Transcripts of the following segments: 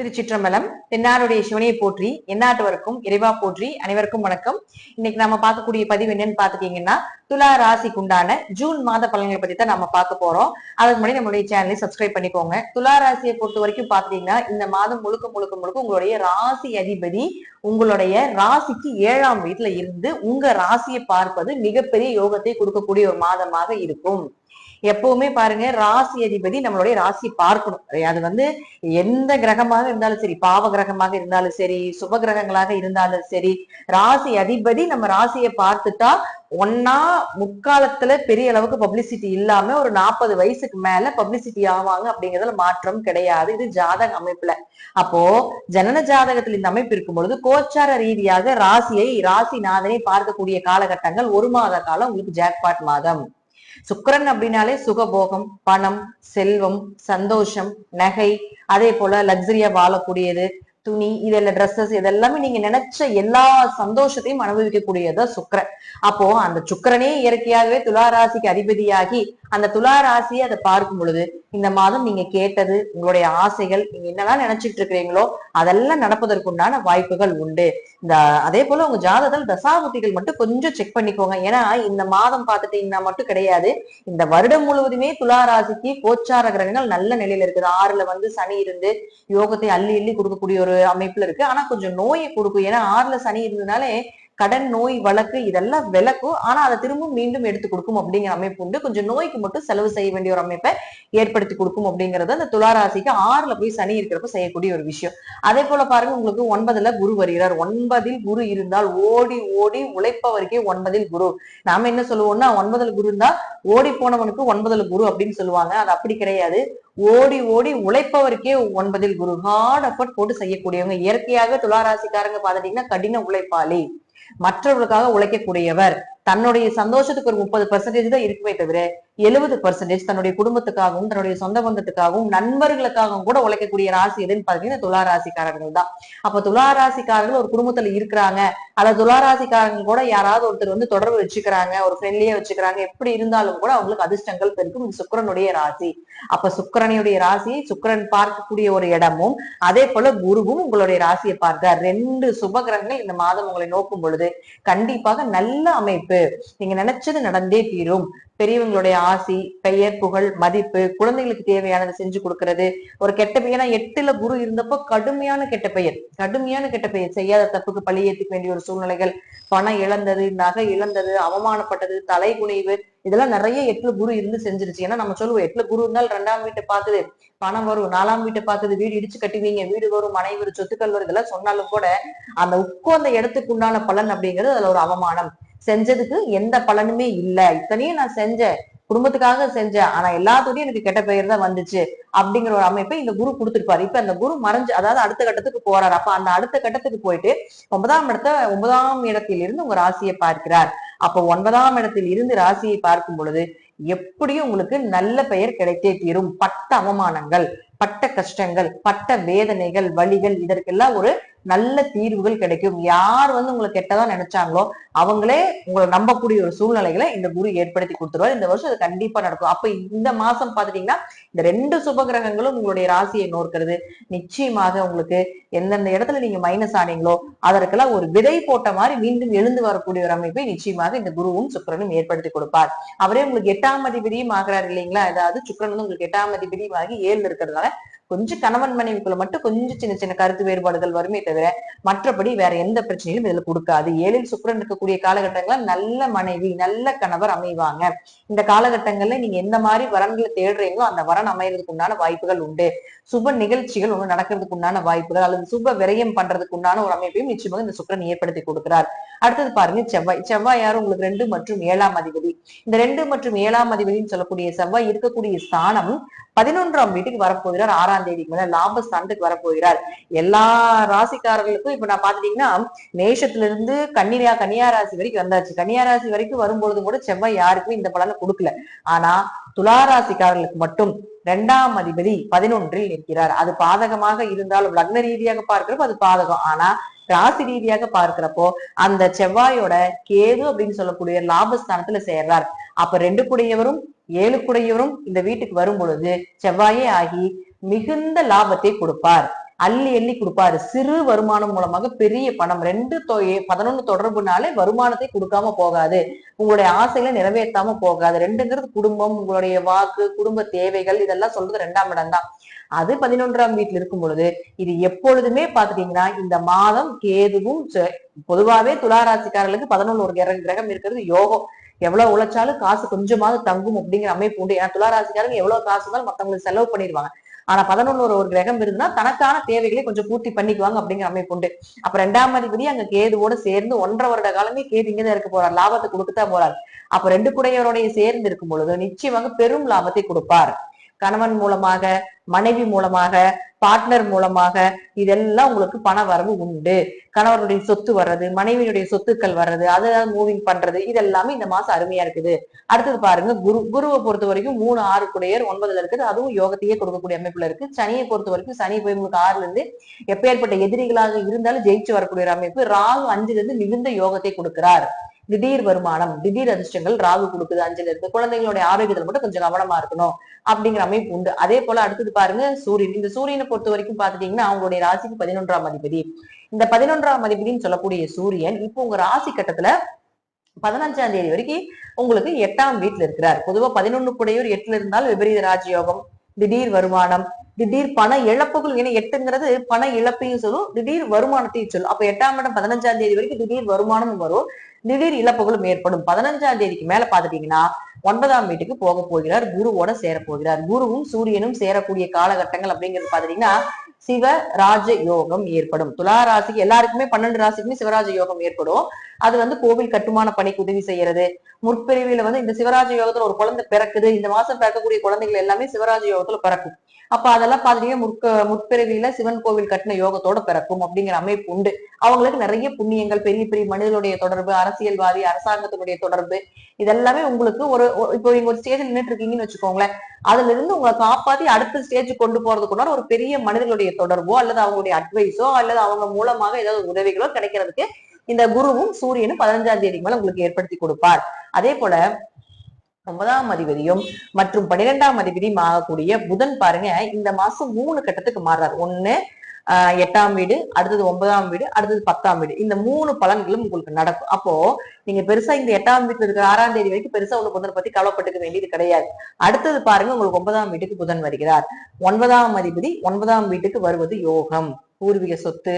திருச்சிற்றம்பலம் தென்னாருடைய சிவனையை போற்றி எந்நாட்டவருக்கும் இறைவா போற்றி அனைவருக்கும் வணக்கம். இன்னைக்கு நம்ம பார்க்கக்கூடிய பதிவு என்னன்னு பாத்துட்டீங்கன்னா துலா ராசிக்கு உண்டான ஜூன் மாத பலன்களை பத்தி தான் நம்ம பார்க்க போறோம். அதுக்கு முன்னாடி நம்மளுடைய சேனலை சப்ஸ்கிரைப் பண்ணிக்கோங்க. துலா ராசியை பொறுத்த வரைக்கும் பாத்தீங்கன்னா இந்த மாதம் முழுக்க முழுக்க முழுக்க உங்களுடைய ராசி அதிபதி உங்களுடைய ராசிக்கு ஏழாம் வீட்டுல இருந்து உங்க ராசியை பார்ப்பது மிகப்பெரிய யோகத்தை கொடுக்கக்கூடிய ஒரு மாதமாக இருக்கும். எப்பவுமே பாருங்க ராசி அதிபதி நம்மளுடைய ராசியை பார்க்கணும். அது வந்து எந்த கிரகமாக இருந்தாலும் சரி பாவ கிரகமாக இருந்தாலும் சரி சுப கிரகங்களாக இருந்தாலும் சரி ராசி அதிபதி நம்ம ராசியை பார்த்துட்டா ஒன்னா முக்காலத்துல பெரிய அளவுக்கு பப்ளிசிட்டி இல்லாம ஒரு நாற்பது வயசுக்கு மேல பப்ளிசிட்டி ஆவாங்க அப்படிங்கறதுல மாற்றம் கிடையாது. இது ஜாதக அமைப்புல. அப்போ ஜனன ஜாதகத்தில் இந்த அமைப்பு இருக்கும் பொழுது கோச்சார ரீதியாக ராசியை ராசி நாதனை பார்க்கக்கூடிய காலகட்டங்கள் ஒரு மாத காலம் உங்களுக்கு ஜாக்பாட் மாதம். சுக்கரன் அப்படின்னாலே சுகபோகம் பணம் செல்வம் சந்தோஷம் நகை அதே போல லக்ஸரியா வாழக்கூடியது துணி இதெல்லாம் ட்ரெஸ்ஸஸ் இதெல்லாமே நீங்க நினைச்ச எல்லா சந்தோஷத்தையும் அனுபவிக்கக்கூடியதா சுக்கரன். அப்போ அந்த சுக்கரனே இயற்கையாகவே துலா ராசிக்கு அதிபதியாகி அந்த துலா ராசியை அதை பார்க்கும் பொழுது இந்த மாதம் நீங்க கேட்டது உங்களுடைய ஆசைகள் நீங்க என்னெல்லாம் நினைச்சிட்டு இருக்கிறீங்களோ அதெல்லாம் நடப்பதற்குண்டான வாய்ப்புகள் உண்டு. இந்த அதே போல உங்க ஜாதகத்தில் தசாபுத்திகள் மட்டும் கொஞ்சம் செக் பண்ணிக்கோங்க. ஏன்னா இந்த மாதம் பார்த்துட்டீங்கன்னா மட்டும் கிடையாது. இந்த வருடம் முழுவதுமே துலா ராசிக்கு கோச்சார கிரகங்கள் நல்ல நிலையில இருக்குது. ஆறுல வந்து சனி இருந்து யோகத்தை அள்ளி அள்ளி கொடுக்கக்கூடிய ஒரு அமைப்புல இருக்கு. ஆனா கொஞ்சம் நோயை கொடுக்கும். ஏன்னா ஆறுல சனி இருந்ததுனாலே கடன் நோய் வழக்கு இதெல்லாம் விளக்கும். ஆனா அதை திரும்ப மீண்டும் எடுத்து கொடுக்கும் அப்படிங்கிற அமைப்பு உண்டு. கொஞ்சம் நோய்க்கு மட்டும் செலவு செய்ய வேண்டிய ஒரு அமைப்பை ஏற்படுத்தி கொடுக்கும் அப்படிங்கறது அந்த துளாராசிக்கு ஆறுல போய் சனி இருக்கிறப்ப செய்யக்கூடிய ஒரு விஷயம். அதே போல பாருங்க உங்களுக்கு ஒன்பதுல குரு வருகிறார். ஒன்பதில் குரு இருந்தால் ஓடி ஓடி உழைப்பவருக்கே ஒன்பதில் குரு. நாம என்ன சொல்லுவோம்னா ஒன்பதுல குரு இருந்தா ஓடி போனவனுக்கு ஒன்பதுல குரு அப்படின்னு சொல்லுவாங்க. அது அப்படி கிடையாது. ஓடி ஓடி உழைப்பவருக்கே ஒன்பதில் குரு. ஹார்ட் எஃபர்ட் போட்டு செய்யக்கூடியவங்க. இயற்கையாக துளாராசிக்காரங்க பாத்துட்டீங்கன்னா கடின உழைப்பாளி. மற்றவர்களுக்காக உழைக்கக்கூடியவர். தன்னுடைய சந்தோஷத்துக்கு ஒரு முப்பது பர்சன்டேஜ் தான் இருக்குமே தவிர எழுபது பர்சன்டேஜ் தன்னுடைய குடும்பத்துக்காகவும் தன்னுடைய சொந்த பந்தத்துக்காகவும் நண்பர்களுக்காகவும் கூட உழைக்கக்கூடிய ராசி எதுன்னு பாத்தீங்கன்னா துலா ராசிக்காரர்கள் தான். அப்ப துலா ராசிக்காரர்கள் ஒரு குடும்பத்துல இருக்கிறாங்க. அல்லது துலா ராசிக்காரங்க கூட யாராவது ஒருத்தர் வந்து தொடர்பு வச்சுக்கிறாங்க ஒரு ஃப்ரெண்ட்லியே வச்சுக்கிறாங்க. எப்படி இருந்தாலும் கூட அவங்களுக்கு அதிர்ஷ்டங்கள் பெருக்கும் சுக்கரனுடைய ராசி. அப்ப சுக்கரனுடைய ராசி சுக்கரன் பார்க்கக்கூடிய ஒரு இடமும் அதே போல குருவும் உங்களுடைய ராசியை பார்த்தார் ரெண்டு சுப கிரகங்கள் இந்த மாதம் உங்களை நோக்கும் பொழுது. கண்டிப்பாக நல்ல அமைப்பு. நீங்க நினைச்சது நடந்தே தீரும். பெரியவங்களுடைய ஆசி பெயர் புகழ் மதிப்பு குழந்தைகளுக்கு தேவையானதை செஞ்சு கொடுக்கறது. ஒரு கெட்ட பெயர் எட்டுல குரு இருந்தப்போ கடுமையான கெட்ட பெயர். கடுமையான கெட்ட பெயர். செய்யாத தப்புக்கு பழி ஏத்துக்க வேண்டிய ஒரு சூழ்நிலைகள். பணம் இழந்தது நகை இழந்தது அவமானப்பட்டது தலைகுனிவு இதெல்லாம் நிறைய எட்டுல குரு இருந்து செஞ்சிருச்சு. ஏன்னா நம்ம சொல்லுவோம் எட்டுல குரு இருந்தால் ரெண்டாம் வீட்டை பாக்குது பணம் வரும் நாலாம் வீட்டை பாக்குது வீடு இடிச்சு கட்டுவீங்க வீடு வரும் மனை வரும் சொத்துக்கள் வரும் இதெல்லாம் சொன்னாலும் கூட அந்த உட்கார்ந்த இடத்துக்கு உண்டான பலன் அப்படிங்கிறது அதுல ஒரு அவமானம். செஞ்சதுக்கு எந்த பலனுமே இல்ல. இத்தனையும் நான் செஞ்சேன். குடும்பத்துக்காக செஞ்சேன். ஆனா எல்லாத்தோடையும் எனக்கு கெட்ட பெயர் தான் வந்துச்சு அப்படிங்கிற ஒரு அமைப்பை இந்த குரு கொடுத்துருப்பாரு. இப்ப அந்த குரு மறைஞ்சு அதாவது அடுத்த கட்டத்துக்கு போறாரு. அப்ப அந்த அடுத்த கட்டத்துக்கு போயிட்டு ஒன்பதாம் இடத்த ஒன்பதாம் இடத்தில் இருந்து உங்க ராசியை பார்க்கிறார். அப்ப ஒன்பதாம் இடத்தில் இருந்து ராசியை பார்க்கும் பொழுது எப்படியும் உங்களுக்கு நல்ல பெயர் கிடைத்தே தீரும். பட்ட அவமானங்கள். பட்ட கஷ்டங்கள் பட்ட வேதனைகள் வழிகள் இதற்கெல்லாம் ஒரு நல்ல தீர்வுகள் கிடைக்கும். யார் வந்து உங்களை கெட்டதா நினைச்சாங்களோ அவங்களே உங்களை நம்பக்கூடிய ஒரு சூழ்நிலைகளை இந்த குரு ஏற்படுத்தி கொடுத்துருவார். இந்த வருஷம் அது கண்டிப்பா நடக்கும். அப்ப இந்த மாசம் பாத்துட்டீங்கன்னா இந்த ரெண்டு சுப கிரகங்களும் உங்களுடைய ராசியை நோக்கிறது. நிச்சயமாக உங்களுக்கு எந்தெந்த இடத்துல நீங்க மைனஸ் ஆனீங்களோ அதற்கெல்லாம் ஒரு விதை போட்ட மாதிரி மீண்டும் எழுந்து வரக்கூடிய ஒரு அமைப்பை நிச்சயமாக இந்த குருவும் சுக்கரனும் ஏற்படுத்தி கொடுப்பார். அவரே உங்களுக்கு எட்டாம் அதிபதியும் ஆகிறார் இல்லைங்களா? அதாவது சுக்கரன் வந்து உங்களுக்கு எட்டாம் அதிபதியும் ஆகி ஏழு இருக்கிறதுனால கொஞ்சம் கணவன் மனைவிக்குள்ள மட்டும் கொஞ்சம் சின்ன சின்ன கருத்து வேறுபாடுகள் வருமே தவிர மற்றபடி வேற எந்த பிரச்சனையும் இதுல கொடுக்காது. ஏழில் சுக்கரன் இருக்கக்கூடிய காலகட்டங்கள்ல நல்ல மனைவி நல்ல கணவர் அமைவாங்க. இந்த காலகட்டங்கள்ல நீங்க எந்த மாதிரி வரன்களை தேடுறீங்களோ அந்த வரன் அமையறதுக்கு உண்டான வாய்ப்புகள் உண்டு. சுப நிகழ்ச்சிகள் ஒண்ணு நடக்கிறதுக்கு உண்டான வாய்ப்புகள் அல்லது சுப விரயம் பண்றதுக்கு உண்டான ஒரு அமைப்பையும் நிச்சயமாக இந்த சுக்கரன் ஏற்படுத்தி கொடுக்கிறார். அடுத்தது பாருங்க செவ்வாய். செவ்வாய் யாரும் உங்களுக்கு ரெண்டு மற்றும் ஏழாம் அதிபதி. இந்த ரெண்டு மற்றும் ஏழாம் அதிபதினு சொல்லக்கூடிய செவ்வாய் இருக்கக்கூடிய ஸ்தானம் பதினொன்றாம் வீட்டுக்கு வரப்போகிறார். ஆறாம் தேதிக்கு மேல லாபஸ்தானத்துக்கு வரப்போகிறார். எல்லா ராசிக்காரர்களுக்கும் இப்ப நான் பாத்துட்டீங்கன்னா நேஷத்துல இருந்து கன்னியா கன்னியா ராசி வரைக்கும் வந்தாச்சு. கன்னியா ராசி வரைக்கும் வரும்பொழுது கூட செவ்வாய் யாருக்கும் இந்த பலனை கொடுக்கல. ஆனா துளாராசிக்காரர்களுக்கு மட்டும் இரண்டாம் அதிபதி பதினொன்றில் நிற்கிறார். அது பாதகமாக இருந்தாலும் லக்ன ரீதியாக பார்க்கிறப்ப அது பாதகம். ஆனா ராசி ரீதியாக பார்க்கிறப்போ அந்த செவ்வாயோட கேது அப்படின்னு சொல்லக்கூடிய லாபஸ்தானத்துல சேர்றார். அப்ப ரெண்டு குடையவரும் ஏழு குடையவரும் இந்த வீட்டுக்கு வரும் பொழுது செவ்வாயே ஆகி மிகுந்த லாபத்தை கொடுப்பார். அள்ளி அள்ளி கொடுப்பாரு. சிறு வருமானம் மூலமாக பெரிய பணம். ரெண்டு பதினொன்னு தொடர்புனாலே வருமானத்தை கொடுக்காம போகாது. உங்களுடைய ஆசைகளை நிறைவேற்றாம போகாது. ரெண்டுங்கிறது குடும்பம் உங்களுடைய வாக்கு குடும்ப தேவைகள் இதெல்லாம் சொல்றது ரெண்டாம் இடம் தான். அது பதினொன்றாம் வீட்டுல இருக்கும் பொழுது இது எப்பொழுதுமே பாத்துட்டீங்கன்னா இந்த மாதம் கேதுவும் பொதுவாவே துளாராசிக்காரர்களுக்கு பதினொன்னு ஒரு கிரகம் இருக்கிறது யோகம். எவ்வளவு உழைச்சாலும் காசு கொஞ்சமாவது தங்கும் அப்படிங்கிற அமைப்பு உண்டு. ஏன்னா துளாராசிக்காரங்க எவ்வளவு காசு இருந்தாலும் மத்தவங்களுக்கு செலவு பண்ணிடுவாங்க. ஆனா பதினொன்னு ஒரு கிரகம் இருந்ததுன்னா தனக்கான தேவைகளை கொஞ்சம் பூர்த்தி பண்ணிக்குவாங்க அப்படிங்கிற அமைப்பு உண்டு. அப்ப ரெண்டாம் அதிபதி அங்க கேதுவோட சேர்ந்து ஒன்றரை வருட காலமே கேது இங்கதான் இருக்க போறார். லாபத்தை கொடுக்கத்தான் போறார். அப்ப ரெண்டு குடையவருடைய சேர்ந்து இருக்கும் பொழுது நிச்சயமாக பெரும் லாபத்தை கொடுப்பார். கணவன் மூலமாக மனைவி மூலமாக பார்ட்னர் மூலமாக இதெல்லாம் உங்களுக்கு பண வரவு உண்டு. கணவருடைய சொத்து வர்றது மனைவியுடைய சொத்துக்கள் வர்றது அதை மூவிங் பண்றது இதெல்லாமே இந்த மாசம் அருமையா இருக்குது. அடுத்தது பாருங்க குரு குருவை பொறுத்த வரைக்கும் மூணு ஆறு குடையர் ஒன்பதுல இருக்குது. அதுவும் யோகத்தையே கொடுக்கக்கூடிய அமைப்புல இருக்கு. சனியை பொறுத்த வரைக்கும் சனி போய் உங்களுக்கு ஆறுல இருந்து எப்பேற்பட்ட எதிரிகளாக இருந்தாலும் ஜெயிச்சு வரக்கூடிய அமைப்பு. ராகு அஞ்சுல இருந்து மிகுந்த யோகத்தை கொடுக்கிறார். திடீர் வருமானம் திடீர் அதிர்ஷ்டங்கள் ராகு கொடுக்குது அஞ்சுல இருந்து குழந்தைங்களுடைய ஆரோக்கியத்துல மட்டும் கொஞ்சம் கவனமா இருக்கணும் அப்படிங்கிற அமைப்பு உண்டு. அதே போல அடுத்தது பாருங்க சூரியன். இந்த சூரியனை பொறுத்த வரைக்கும் பாத்துட்டீங்கன்னா அவங்களுடைய ராசிக்கு பதினொன்றாம் அதிபதி. இந்த பதினொன்றாம் அதிபதினு சொல்லக்கூடிய சூரியன் இப்போ உங்க ராசி கட்டத்துல பதினஞ்சாம் தேதி வரைக்கும் உங்களுக்கு எட்டாம் வீட்டுல இருக்கிறார். பொதுவா பதினொன்னு கூடையூர் எட்டுல இருந்தால் விபரீத ராஜயோகம் திடீர் வருமானம் திடீர் பண இழப்புகள். ஏன்னா எட்டுங்கிறது பண இழப்பையும் சொல்லும் திடீர் வருமானத்தையும் சொல்லும். அப்ப எட்டாம் இடம் பதினஞ்சாம் தேதி வரைக்கும் திடீர் வருமானமும் வரும். திடீர் இழப்புகளும் ஏற்படும். பதினஞ்சாம் தேதிக்கு மேல பாத்துட்டீங்கன்னா ஒன்பதாம் வீட்டுக்கு போக போகிறார். குருவோட சேர போகிறார் குருவும் சூரியனும் சேரக்கூடிய காலகட்டங்கள் அப்படிங்கிறது பாத்தீங்கன்னா சிவ ராஜ யோகம் ஏற்படும். துலா ராசிக்கு எல்லாருக்குமே பன்னெண்டு ராசிக்குமே சிவராஜ யோகம் ஏற்படும். அது வந்து கோவில் கட்டுமான பணிக்கு உதவி செய்யறது. முற்பிரிவில வந்து இந்த சிவராஜ யோகத்துல ஒரு குழந்தை பிறக்குது. இந்த மாசம் பிறக்கக்கூடிய குழந்தைகள் எல்லாமே சிவராஜ யோகத்துல பிறக்கும். அப்ப அதெல்லாம் பாத்தீங்கன்னா முற்க முற்பிறவியில சிவன் கோவில் கட்டின யோகத்தோட பிறக்கும் அப்படிங்கிற அமைப்பு உண்டு. அவங்களுக்கு நிறைய புண்ணியங்கள் பெரிய பெரிய மனிதனுடைய தொடர்பு அரசியல்வாதி அரசாங்கத்தினுடைய தொடர்பு இதெல்லாமே உங்களுக்கு ஒரு இப்போ நீங்க ஒரு ஸ்டேஜ்ல நின்றுட்டு இருக்கீங்கன்னு வச்சுக்கோங்களேன். அதுல இருந்து உங்களை காப்பாத்தி அடுத்த ஸ்டேஜ் கொண்டு போறதுக்குள்ள ஒரு பெரிய மனிதனுடைய தொடர்போ அல்லது அவங்களுடைய அட்வைஸோ அல்லது அவங்க மூலமாக ஏதாவது உதவிகளோ கிடைக்கிறதுக்கு இந்த குருவும் சூரியனும் பதினஞ்சாம் தேதி மேல உங்களுக்கு ஏற்படுத்தி கொடுப்பார். அதே போல ஒன்பதாம் அதிபதியும் மற்றும் பன்னிரெண்டாம் அதிபதியும் ஆகக்கூடிய புதன் பாருங்க இந்த மாசம் மூணு கட்டத்துக்கு மாறுறார். ஒண்ணு ஆஹ் எட்டாம் வீடு அடுத்தது ஒன்பதாம் வீடு அடுத்தது பத்தாம் வீடு. இந்த மூணு பலன்களும் உங்களுக்கு நடக்கும். அப்போ நீங்க பெருசா இந்த எட்டாம் வீட்டுல இருக்கிற ஆறாம் தேதி வரைக்கும் பெருசா உங்களுக்கு புதனை பத்தி கவலைப்பட்டுக்க வேண்டியது கிடையாது. அடுத்தது பாருங்க உங்களுக்கு ஒன்பதாம் வீட்டுக்கு புதன் வருகிறார். ஒன்பதாம் அதிபதி ஒன்பதாம் வீட்டுக்கு வருவது யோகம். பூர்வீக சொத்து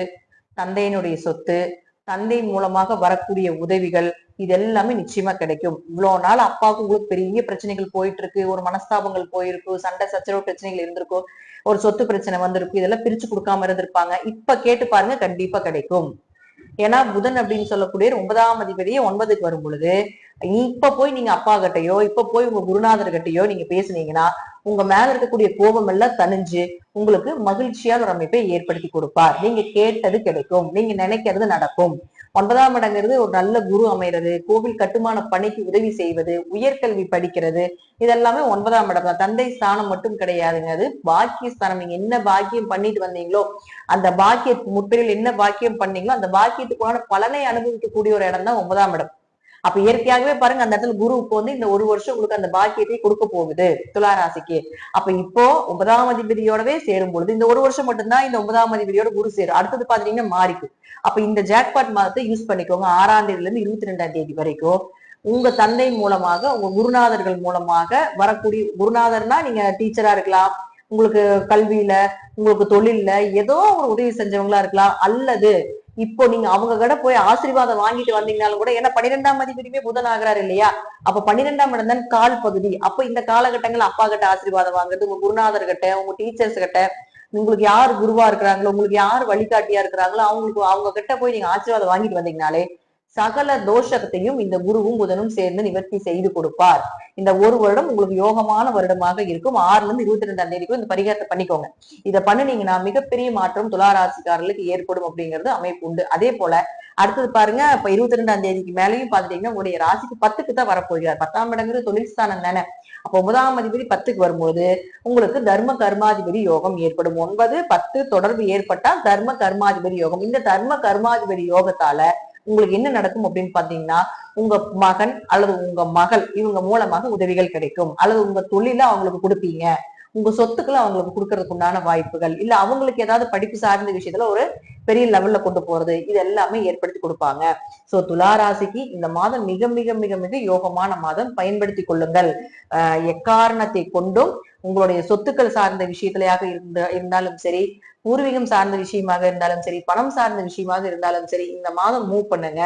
தந்தையினுடைய சொத்து தந்தை மூலமாக வரக்கூடிய உதவிகள் இது எல்லாமே நிச்சயமா கிடைக்கும். இவ்வளவு நாள் அப்பாவுக்கு உங்களுக்கு பெரிய பிரச்சனைகள் போயிட்டு இருக்கு ஒரு மனஸ்தாபங்கள் போயிருக்கு சண்டை சச்சரவு பிரச்சனைகள் இருந்திருக்கும் ஒரு சொத்து பிரச்சனை வந்திருக்கும் இதெல்லாம் பிரிச்சு கொடுக்காம இருந்திருப்பாங்க. இப்ப கேட்டு பாருங்க கண்டிப்பா கிடைக்கும். ஏன்னா புதன் அப்படின்னு சொல்லக்கூடிய ஒன்பதாம் அதிபதியே ஒன்பதுக்கு வரும் பொழுது இப்ப போய் நீங்க அப்பா கிட்டயோ இப்ப போய் உங்க குருநாதர் கிட்டயோ நீங்க பேசுனீங்கன்னா உங்க மேல இருக்கக்கூடிய கோபம் எல்லாம் தணிஞ்சு உங்களுக்கு மகிழ்ச்சியான ஒரு அமைப்பை ஏற்படுத்தி கொடுப்பார். நீங்க கேட்டது கிடைக்கும். நீங்க நினைக்கிறது நடக்கும். ஒன்பதாம் இடங்கிறது ஒரு நல்ல குரு அமைகிறது கோவில் கட்டுமான பணிக்கு உதவி செய்வது உயர்கல்வி படிக்கிறது இதெல்லாமே ஒன்பதாம் இடம் தான். தந்தை ஸ்தானம் மட்டும் கிடையாதுங்க. அது பாக்கிய ஸ்தானம். நீங்க என்ன பாக்கியம் பண்ணிட்டு வந்தீங்களோ அந்த பாக்கிய முற்பிரிவில் என்ன பாக்கியம் பண்ணீங்களோ அந்த பாக்கியத்துக்கான பலனை அனுபவிக்கக்கூடிய ஒரு இடம் தான் ஒன்பதாம் இடம். அப்ப இயற்கையாகவே பாருங்க அந்த இடத்துல குரு இப்போ வந்து இந்த ஒரு வருஷம் உங்களுக்கு அந்த பாக்கியத்தை கொடுக்க போகுது துளாராசிக்கு அப்ப இப்போ ஒன்பதாம் அதிபதியோடவே சேரும் பொழுது இந்த ஒரு வருஷம் மட்டும்தான் இந்த ஒன்பதாம் அதிபதியோட குரு சேரும். அடுத்தது பாத்தீங்கன்னா மாறிக்கும் அப்ப இந்த ஜாக்பாட் மாதத்தை யூஸ் பண்ணிக்கோங்க. ஆறாம் தேதியில இருந்து இருபத்தி ரெண்டாம் தேதி வரைக்கும். உங்க தந்தை மூலமாக உங்க குருநாதர்கள் மூலமாக வரக்கூடிய குருநாதர்னா நீங்க டீச்சரா இருக்கலாம். உங்களுக்கு கல்வியில உங்களுக்கு தொழில்ல ஏதோ ஒரு உதவி செஞ்சவங்களா இருக்கலாம். அல்லது இப்போ நீங்க அவங்க கிட்ட போய் ஆசீர்வாதம் வாங்கிட்டு வந்தீங்கனாலும் கூட ஏன்னா பன்னிரெண்டாம் அதிபதியுமே புதன் ஆகிறாரு இல்லையா? அப்ப பன்னிரெண்டாம் இடம் தான் கால் பகுதி அப்ப இந்த காலகட்டங்கள் அப்பா கிட்ட ஆசீர்வாதம் வாங்குறது உங்க குருநாதர் கிட்ட உங்க டீச்சர்ஸ் கிட்ட உங்களுக்கு யார் குருவா இருக்கிறாங்களோ உங்களுக்கு யார் வழிகாட்டியா இருக்கிறாங்களோ அவங்களுக்கு அவங்க கிட்ட போய் நீங்க ஆசீர்வாதம் வாங்கிட்டு வந்தீங்கனாலே சகல தோஷத்தையும் இந்த குருவும் புதனும் சேர்ந்து நிவர்த்தி செய்து கொடுப்பார். இந்த ஒரு வருடம் உங்களுக்கு யோகமான வருடமாக இருக்கும். ஆறுல இருந்து இருபத்தி ரெண்டாம் தேதிக்கும் இந்த பரிகாரத்தை பண்ணிக்கோங்க. இதை பண்ணுனீங்கன்னா மிகப்பெரிய மாற்றம் துளாராசிக்காரர்களுக்கு ஏற்படும் அப்படிங்கிறது அமைப்பு உண்டு. அதே போல அடுத்தது பாருங்க இப்ப இருபத்தி ரெண்டாம் தேதிக்கு மேலேயும் பாத்துட்டீங்கன்னா உங்களுடைய ராசிக்கு பத்துக்கு தான் வரப்போகிறார். பத்தாம் இடங்கிறது தொழில் ஸ்தானம் தானே. அப்ப ஒன்பதாம் அதிபதி பத்துக்கு வரும்போது உங்களுக்கு தர்ம கர்மாதிபதி யோகம் ஏற்படும். ஒன்பது பத்து தொடர்பு ஏற்பட்டால் தர்ம கர்மாதிபதி யோகம். இந்த தர்ம கர்மாதிபதி யோகத்தால உங்களுக்கு என்ன நடக்கும் அப்படின்னு பாத்தீங்கன்னா உங்க மகன் அல்லது உங்க மகள் இவங்க மூலமாக உதவிகள் கிடைக்கும். அல்லது உங்க தொழில அவங்களுக்கு கொடுப்பீங்க. உங்க சொத்துக்களை அவங்களுக்கு கொடுக்கறதுக்கு உண்டான வாய்ப்புகள். இல்ல அவங்களுக்கு ஏதாவது படிப்பு சார்ந்த விஷயத்துல ஒரு பெரிய லெவல்ல கொண்டு போறது இது எல்லாமே ஏற்படுத்தி கொடுப்பாங்க. சோ துலா ராசிக்கு இந்த மாதம் மிக மிக மிக மிக யோகமான மாதம். பயன்படுத்தி கொள்ளுங்கள். ஆஹ் எக்காரணத்தை கொண்டும் உங்களுடைய சொத்துக்கள் சார்ந்த விஷயத்திலையாக இருந்த இருந்தாலும் சரி பூர்வீகம் சார்ந்த விஷயமாக இருந்தாலும் சரி பணம் சார்ந்த விஷயமாக இருந்தாலும் சரி இந்த மாதம் மூவ் பண்ணுங்க.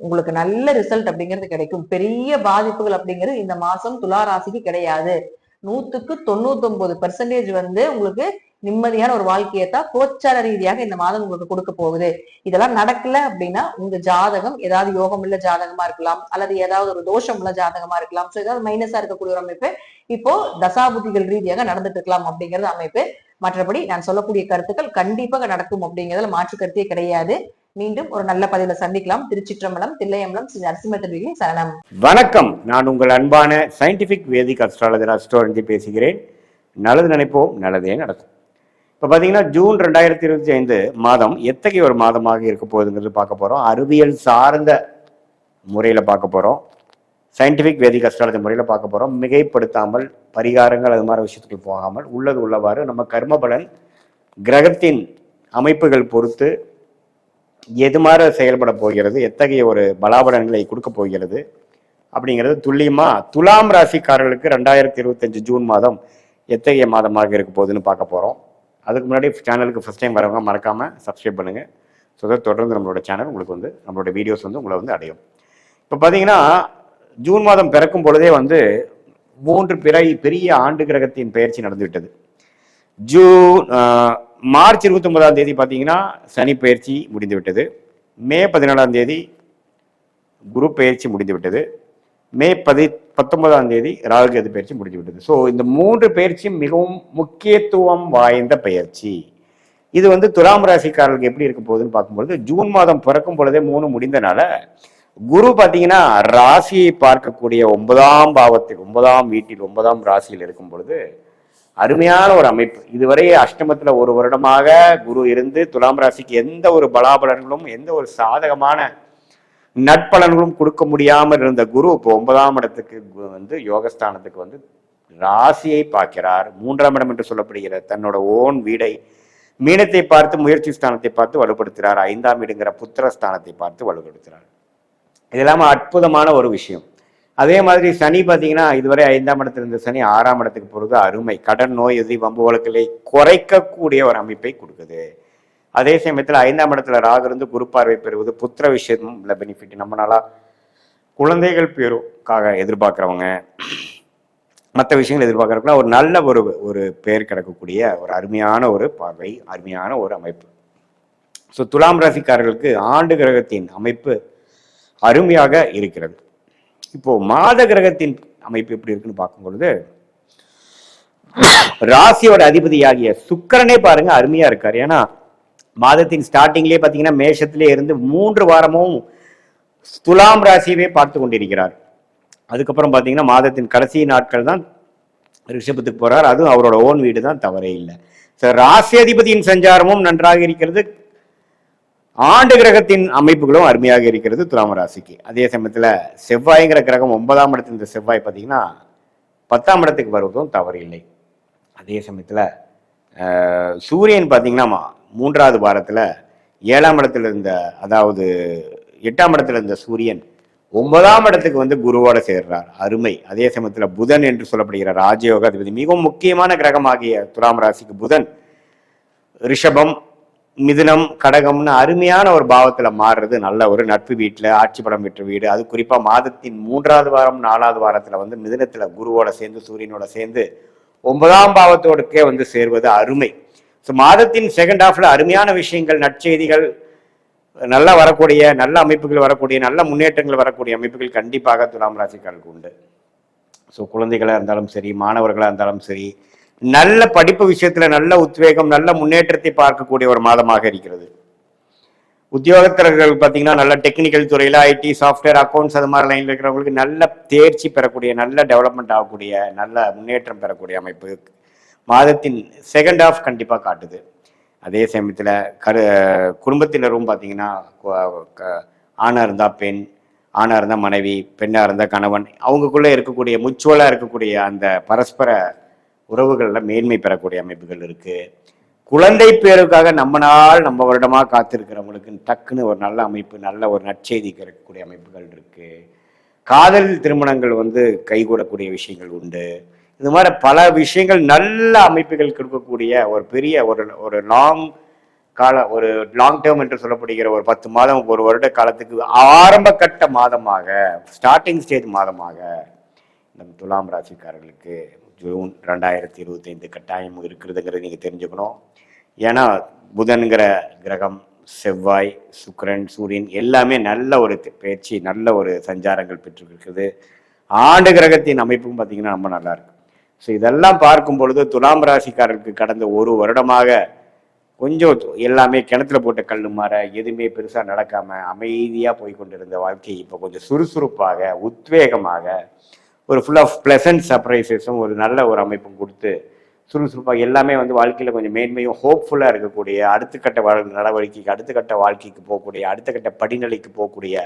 உங்களுக்கு நல்ல ரிசல்ட் அப்படிங்கிறது கிடைக்கும். பெரிய பாதிப்புகள் அப்படிங்கிறது இந்த மாசம் துலா ராசிக்கு கிடையாது. நூத்துக்கு தொண்ணூத்தி ஒன்பது பெர்சன்டேஜ் வந்து உங்களுக்கு நிம்மதியான ஒரு வாழ்க்கையை தான் கோச்சார ரீதியாக இந்த மாதம் உங்களுக்கு கொடுக்க போகுது. இதெல்லாம் நடக்கல அப்படின்னா உங்க ஜாதகம் ஏதாவது யோகம் உள்ள ஜாதகமா இருக்கலாம் அல்லது ஏதாவது ஒரு தோஷம் உள்ள ஜாதகமா இருக்கலாம். ஸோ ஏதாவது மைனஸா இருக்கக்கூடிய ஒரு அமைப்பு இப்போ தசாபுத்திகள் ரீதியாக நடந்துட்டு இருக்கலாம் அப்படிங்கிறது அமைப்பு. மற்றபடி நான் சொல்லக்கூடிய கருத்துக்கள் கண்டிப்பாக நடக்கும் அப்படிங்கிறதுல மாற்று கருத்தே கிடையாது. மீண்டும் ஒரு நல்ல பதிவுல சந்திக்கலாம். திருச்சிற்றம்பலம் தில்லையம்பலம் ஸ்ரீ நரசிம்மத்திரிகளின் சரணம். வணக்கம். நான் உங்கள் அன்பான சயின்டிபிக் வேதிக் அஸ்ட்ராலஜர் அஸ்ட்ராலஜி பேசுகிறேன். நல்லது நினைப்போம் நல்லதே நடக்கும். இப்போ பார்த்தீங்கன்னா ஜூன் ரெண்டாயிரத்தி இருபத்தி ஐந்து மாதம் எத்தகைய ஒரு மாதமாக இருக்க போகுதுங்கிறது பார்க்க போகிறோம் அறிவியல் சார்ந்த முறையில் பார்க்க போகிறோம் சயின்டிஃபிக் வேதிக் அஸ்ட்ராலஜி முறையில் பார்க்க போகிறோம் மிகைப்படுத்தாமல் பரிகாரங்கள் அது மாதிரி விஷயத்துக்கு போகாமல் உள்ளது உள்ளவாறு நம்ம கர்மபலன் கிரகத்தின் அமைப்புகள் பொறுத்து எது மாதிரி செயல்பட போகிறது? எத்தகைய ஒரு பலாபலன்களை கொடுக்க போகிறது? அப்படிங்கிறது துல்லியமா துலாம் ராசிக்காரர்களுக்கு ரெண்டாயிரத்தி இருபத்தஞ்சு ஜூன் மாதம் எத்தகைய மாதமாக இருக்க போகுதுன்னு பார்க்க போகிறோம் அதுக்கு முன்னாடி சேனலுக்கு ஃபஸ்ட் டைம் வரவங்க மறக்காமல் சப்ஸ்கிரைப் பண்ணுங்கள் ஸோ தொடர்ந்து நம்மளோட சேனல் உங்களுக்கு வந்து நம்மளோட வீடியோஸ் வந்து உங்களை வந்து அடையும். இப்போ பார்த்தீங்கன்னா ஜூன் மாதம் பிறக்கும் பொழுதே வந்து மூன்று பிறை பெரிய ஆண்டு கிரகத்தின் பயிற்சி நடந்துவிட்டது. ஜூன் மார்ச் இருபத்தி ஒன்பதாம் தேதி பார்த்தீங்கன்னா சனி பயிற்சி முடிந்துவிட்டது. மே பதினேழாம் தேதி குரு பயிற்சி முடிந்துவிட்டது. மே பதி பத்தொன்பதாம் தேதி ராகுகேது பயிற்சி முடிந்து விட்டது ஸோ இந்த மூன்று பயிற்சியும் மிகவும் முக்கியத்துவம் வாய்ந்த பயிற்சி. இது வந்து துலாம் ராசிக்காரர்களுக்கு எப்படி இருக்க போகுதுன்னு பார்க்கும்பொழுது ஜூன் மாதம் பிறக்கும் பொழுதே மூணு முடிந்தனால குரு பார்த்தீங்கன்னா ராசியை பார்க்கக்கூடிய ஒன்பதாம் பாவத்தில் ஒன்பதாம் வீட்டில் ஒன்பதாம் ராசியில் இருக்கும் பொழுது அருமையான ஒரு அமைப்பு. இதுவரை அஷ்டமத்தில் ஒரு வருடமாக குரு இருந்து துலாம் ராசிக்கு எந்த ஒரு பலாபலன்களும் எந்த ஒரு சாதகமான நட்பலன்களும் கொடுக்க முடியாமல் இருந்த குரு இப்போ ஒன்பதாம் இடத்துக்கு வந்து யோகஸ்தானத்துக்கு வந்து ராசியை பார்க்கிறார். மூன்றாம் இடம் என்று சொல்லப்படுகிற தன்னோட ஓன் வீடை மீனத்தை பார்த்து முயற்சி ஸ்தானத்தை பார்த்து வலுப்படுத்துகிறார். ஐந்தாம் வீடுங்கிற புத்திர ஸ்தானத்தை பார்த்து வலுப்படுத்துகிறார். இது அற்புதமான ஒரு விஷயம். அதே மாதிரி சனி பார்த்தீங்கன்னா இதுவரை ஐந்தாம் இடத்துல இருந்த சனி ஆறாம் இடத்துக்கு போகிறது அருமை. கடன் நோய் எதிரி வம்பு வழக்கிலே குறைக்கக்கூடிய ஒரு அமைப்பை கொடுக்குது. அதே சமயத்தில் ஐந்தாம் இடத்துல ராகு இருந்து குரு பார்வை பெறுவது புத்திர விஷயமும் இல்லை பெனிஃபிட் நம்ம குழந்தைகள் பேருக்காக எதிர்பார்க்குறவங்க மற்ற விஷயங்கள் எதிர்பார்க்குறவங்க ஒரு நல்ல ஒரு ஒரு பெயர் கிடக்கக்கூடிய ஒரு அருமையான ஒரு பார்வை அருமையான ஒரு அமைப்பு. ஸோ துலாம் ராசிக்காரர்களுக்கு ஆண்டு கிரகத்தின் அமைப்பு அருமையாக இருக்கிறது. இப்போ மாத கிரகத்தின் அமைப்பு எப்படி இருக்குன்னு பார்க்கும் பொழுது ராசியோட அதிபதியாகிய சுக்கரனே பாருங்க அருமையா இருக்காரு. ஏன்னா மாதத்தின் ஸ்டார்டிங்லேயே பார்த்தீங்கன்னா மேஷத்திலே இருந்து மூன்று வாரமும் துலாம் ராசியவே பார்த்து கொண்டிருக்கிறார். அதுக்கப்புறம் பார்த்தீங்கன்னா மாதத்தின் கடைசி நாட்கள் தான் ரிஷபத்துக்கு போறார். அதுவும் அவரோட ஓன் வீடு தான் தவறே இல்லை. ஸோ ராசி அதிபதியின் சஞ்சாரமும் நன்றாக இருக்கிறது. ஆண்டு கிரகத்தின் அமைப்புகளும் அருமையாக இருக்கிறது துலாம் ராசிக்கு. அதே சமயத்தில் செவ்வாய்ங்கிற கிரகம் ஒன்பதாம் இடத்துல இந்த செவ்வாய் பார்த்தீங்கன்னா பத்தாம் இடத்துக்கு வருவதும் தவறு இல்லை. அதே சமயத்தில் சூரியன் பார்த்தீங்கன்னா மா- மூன்றாவது வாரத்தில் ஏழாம் இடத்துல இருந்த அதாவது எட்டாம் இடத்துல இருந்த சூரியன் ஒன்பதாம் இடத்துக்கு வந்து குருவோட சேர்றார். அருமை. அதே சமயத்தில் புதன் என்று சொல்லப்படுகிற ராஜயோக அதிபதி மிகவும் முக்கியமான கிரகமாகிய துலாம் ராசிக்கு புதன் ரிஷபம் மிதுனம் கடகம்னு அருமையான ஒரு பாவத்தில் மாறுறது நல்ல ஒரு நட்பு வீட்டில் ஆட்சி படம் பெற்ற வீடு. அது குறிப்பாக மாதத்தின் மூன்றாவது வாரம் நாலாவது வாரத்தில் வந்து மிதுனத்தில் குருவோட சேர்ந்து சூரியனோட சேர்ந்து ஒன்பதாம் பாவத்தோடுக்கே வந்து சேர்வது அருமை. ஸோ மாதத்தின் செகண்ட் ஹாஃபில் அருமையான விஷயங்கள் நற்செய்திகள் நல்லா வரக்கூடிய நல்ல அமைப்புகள் வரக்கூடிய நல்ல முன்னேற்றங்கள் வரக்கூடிய அமைப்புகள் கண்டிப்பாக துலாம் ராசிக்காரர்களுக்கு உண்டு. ஸோ குழந்தைகளாக இருந்தாலும் சரி மாணவர்களாக இருந்தாலும் சரி நல்ல படிப்பு விஷயத்துல நல்ல உத்வேகம் நல்ல முன்னேற்றத்தை பார்க்கக்கூடிய ஒரு மாதமாக இருக்கிறது. உத்தியோகத்தர்கள் பார்த்தீங்கன்னா நல்ல டெக்னிக்கல் துறையில் ஐடி சாஃப்ட்வேர் அக்கௌண்ட்ஸ் அது மாதிரி லைனில் இருக்கிறவங்களுக்கு நல்ல தேர்ச்சி பெறக்கூடிய நல்ல டெவலப்மெண்ட் ஆகக்கூடிய நல்ல முன்னேற்றம் பெறக்கூடிய அமைப்பு மாதத்தின் செகண்ட் ஆஃப் கண்டிப்பாக காட்டுது. அதே சமயத்தில் கரு குடும்பத்தினரும் பார்த்தீங்கன்னா க- ஆணாக இருந்தால் பெண் ஆணாக இருந்தால் மனைவி பெண்ணாக இருந்தால் கணவன் அவங்களுக்குள்ளே இருக்கக்கூடிய முச்சுவலாக இருக்கக்கூடிய அந்த பரஸ்பர உறவுகளில் மேன்மை பெறக்கூடிய அமைப்புகள் இருக்குது குழந்தை பேருக்காக நம்ம நாள் நம்ம வருடமாக காத்திருக்கிறவங்களுக்கு டக்குன்னு ஒரு நல்ல அமைப்பு நல்ல ஒரு நற்செய்தி கிடைக்கக்கூடிய அமைப்புகள் இருக்குது காதல் திருமணங்கள் வந்து கைகூடக்கூடிய விஷயங்கள் உண்டு. இது மாதிரி பல விஷயங்கள் நல்ல அமைப்புகள் கொடுக்கக்கூடிய ஒரு பெரிய ஒரு ஒரு லாங் கால ஒரு லாங் டேர்ம் என்று சொல்லப்படுகிற ஒரு பத்து மாதம் ஒரு வருட காலத்துக்கு ஆரம்ப கட்ட மாதமாக ஸ்டார்டிங் ஸ்டேஜ் மாதமாக நம் துலாம் ராசிக்காரர்களுக்கு ஜூன் ரெண்டாயிரத்தி இருபத்தைந்து கட்டாயம் இருக்கிறதுங்கிறத நீங்கள் தெரிஞ்சுக்கணும். ஏன்னா புதன்கிற கிரகம் செவ்வாய் சுக்கரன் சூரியன் எல்லாமே நல்ல ஒரு பயிற்சி நல்ல ஒரு சஞ்சாரங்கள் பெற்றிருக்கிறது. ஆண்டு கிரகத்தின் அமைப்பும் பார்த்தீங்கன்னா ரொம்ப நல்லா ஸோ இதெல்லாம் பார்க்கும் பொழுது துலாம் ராசிக்காரருக்கு கடந்த ஒரு வருடமாக கொஞ்சம் எல்லாமே கிணத்துல போட்ட கல் மாற எதுவுமே பெருசாக நடக்காமல் அமைதியாக போய் கொண்டிருந்த வாழ்க்கை இப்போ கொஞ்சம் சுறுசுறுப்பாக உத்வேகமாக ஒரு ஃபுல் ஆஃப் ப்ளசன்ட் சர்ப்ரைசஸும் ஒரு நல்ல ஒரு அமைப்பும் கொடுத்து சுறுசுறுப்பாக எல்லாமே வந்து வாழ்க்கையில் கொஞ்சம் மேன்மையும் ஹோப்ஃபுல்லாக இருக்கக்கூடிய அடுத்த கட்ட வாழ் நடவடிக்கைக்கு அடுத்த கட்ட வாழ்க்கைக்கு போகக்கூடிய அடுத்த கட்ட படிநிலைக்கு போகக்கூடிய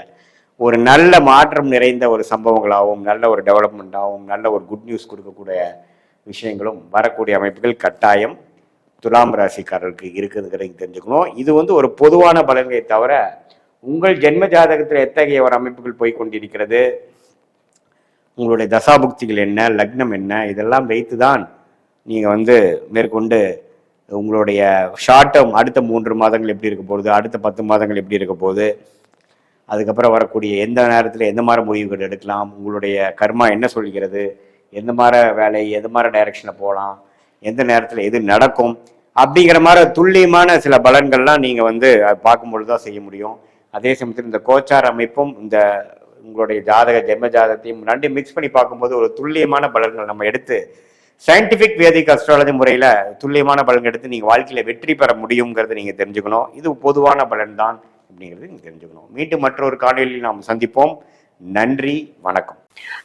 ஒரு நல்ல மாற்றம் நிறைந்த ஒரு சம்பவங்களாகவும் நல்ல ஒரு டெவலப்மெண்ட்டாகவும் நல்ல ஒரு குட் நியூஸ் கொடுக்கக்கூடிய விஷயங்களும் வரக்கூடிய அமைப்புகள் கட்டாயம் துலாம் ராசிக்காரருக்கு இருக்குதுங்கிறத தெரிஞ்சுக்கணும். இது வந்து ஒரு பொதுவான பலன்களை தவிர உங்கள் ஜென்ம ஜாதகத்தில் எத்தகைய ஒரு அமைப்புகள் போய் கொண்டிருக்கிறது? உங்களுடைய தசாபுக்திகள் என்ன லக்னம் என்ன இதெல்லாம் வைத்து தான் நீங்கள் வந்து மேற்கொண்டு உங்களுடைய ஷார்ட் டேர்ம் அடுத்த மூன்று மாதங்கள் எப்படி இருக்க போகுது அடுத்த பத்து மாதங்கள் எப்படி இருக்க போகுது அதுக்கப்புறம் வரக்கூடிய எந்த நேரத்தில் எந்த மாதிரி முடிவுகள் எடுக்கலாம் உங்களுடைய கர்மா என்ன சொல்கிறது எந்த மாதிரி வேலை எந்த மாதிரி டைரக்ஷனில் போகலாம் எந்த நேரத்தில் எது நடக்கும் அப்படிங்கிற மாதிரி துல்லியமான சில பலன்கள்லாம் நீங்கள் வந்து பார்க்கும்பொழுது தான் செய்ய முடியும். அதே சமயத்தில் இந்த கோச்சார் அமைப்பும் இந்த உங்களுடைய ஜாதக ஜென்ம ஜாதகத்தையும் நண்டு மிக்ஸ் பண்ணி பார்க்கும்போது ஒரு துல்லியமான பலன்கள் நம்ம எடுத்து சயின்டிஃபிக் வேதிக் அஸ்ட்ராலஜி முறையில் துல்லியமான பலன் எடுத்து நீங்கள் வாழ்க்கையில் வெற்றி பெற முடியுங்கிறத நீங்கள் தெரிஞ்சுக்கணும். இது பொதுவான பலன் தான் அப்படிங்கிறது நீங்கள் தெரிஞ்சுக்கணும். மீண்டும் மற்றொரு காணொலியில் நாம் சந்திப்போம். நன்றி வணக்கம்.